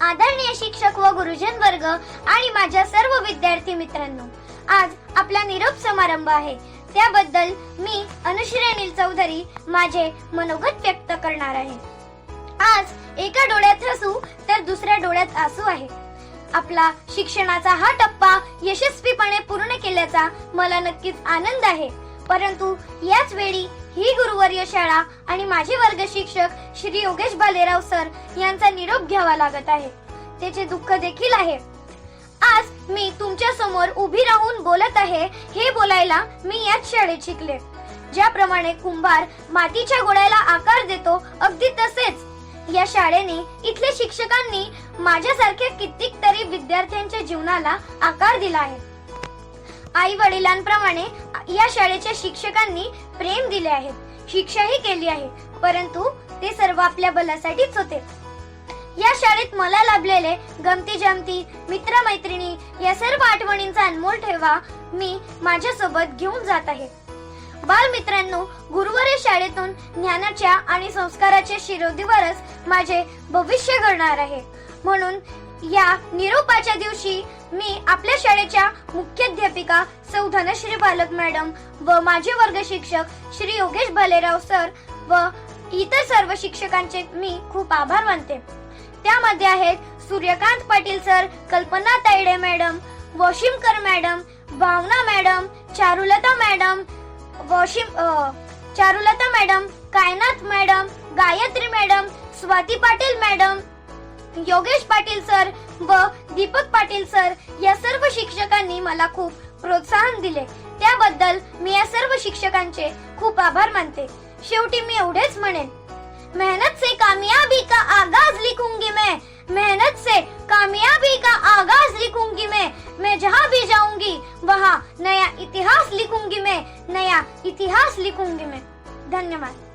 आदरणीय शिक्षक व गुरुजन वर्ग आणि माझ्या सर्व विद्यार्थी मित्रांनो आज आपला निरोप समारंभ आहे. त्याबद्दल मी अनुश्री अनिल चौधरी माझे मनोगत व्यक्त करणार आहे. आज एका डोळ्यात हसू तर दुसऱ्या डोळ्यात आसू आहे. आपला शिक्षणाचा हा टप्पा यशस्वीपणे पूर्ण केल्याचा मला नक्कीच आनंद आहे. परंतु याच वेळी ही गुरुवर्य शाळा आणि माझे वर्ग शिक्षक श्री योगेश भालेराव सर यांचा निरोप घ्यावा लागत आहे. त्याचे दुःख देखील आहे. आज मी तुमच्यासमोर उभी राहून बोलत आहे हे बोलायला मी याच शाळेत शिकले. ज्याप्रमाणे कुंभार मातीच्या गोळ्याला आकार देतो अगदी तसेच. या शाळेने इथल्या शिक्षकांनी माझ्यासारख्या कित्येक तरी विद्यार्थ्यांच्या जीवनाला आकार दिला आहे. आई वडिलांप्रमाणे या शाळेच्या शिक्षकांनी प्रेम दिले आहे शिक्षाही केली आहे परंतु ते सर्व आपल्या भल्यासाठीच होते. या शाळेत मला लाभलेले गमती जमती मित्रमैत्रिणी या सर्व आठवणींचा अनमोल ठेवा मी माझ्यासोबत घेऊन जात आहे. बालमित्रांनो गुरुवारी शाळेतून ज्ञानाच्या आणि संस्काराच्या शिरोधीवरच माझे भविष्य घडणार आहे. म्हणून या निरोपाच्या दिवशी मी आपल्या शाळेच्या मुख्याध्यापिका सौ धनश्री बालक मॅडम व माझे वर्ग शिक्षक श्री योगेश भालेराव सर व इतर सर्व शिक्षकांचे मी खूप आभार मानते. त्यामध्ये आहेत Suryakant Patil sir Kalpana Taide madam Washimkar madam Bhavana madam Charulata madam Washim Charulata madam Kaynath madam Gayatri madam Swati Patil madam Yogesh Patil sir व दीपक पाटील सर या सर्व शिक्षकांनी मला खूप प्रोत्साहन दिले. त्याबद्दल मी या सर्व शिक्षकांचे खूप आभार मानते. शेवटी मी एवढेच म्हणेन. मेहनत से कामयाबी का आगाज लिखूंगी मैं. मेहनत से कामयाबी का आगाज लिखूंगी मैं. मैं जहाँ भी जाऊंगी वहाँ नया इतिहास लिखूंगी मैं. नया इतिहास लिखूंगी मैं. धन्यवाद.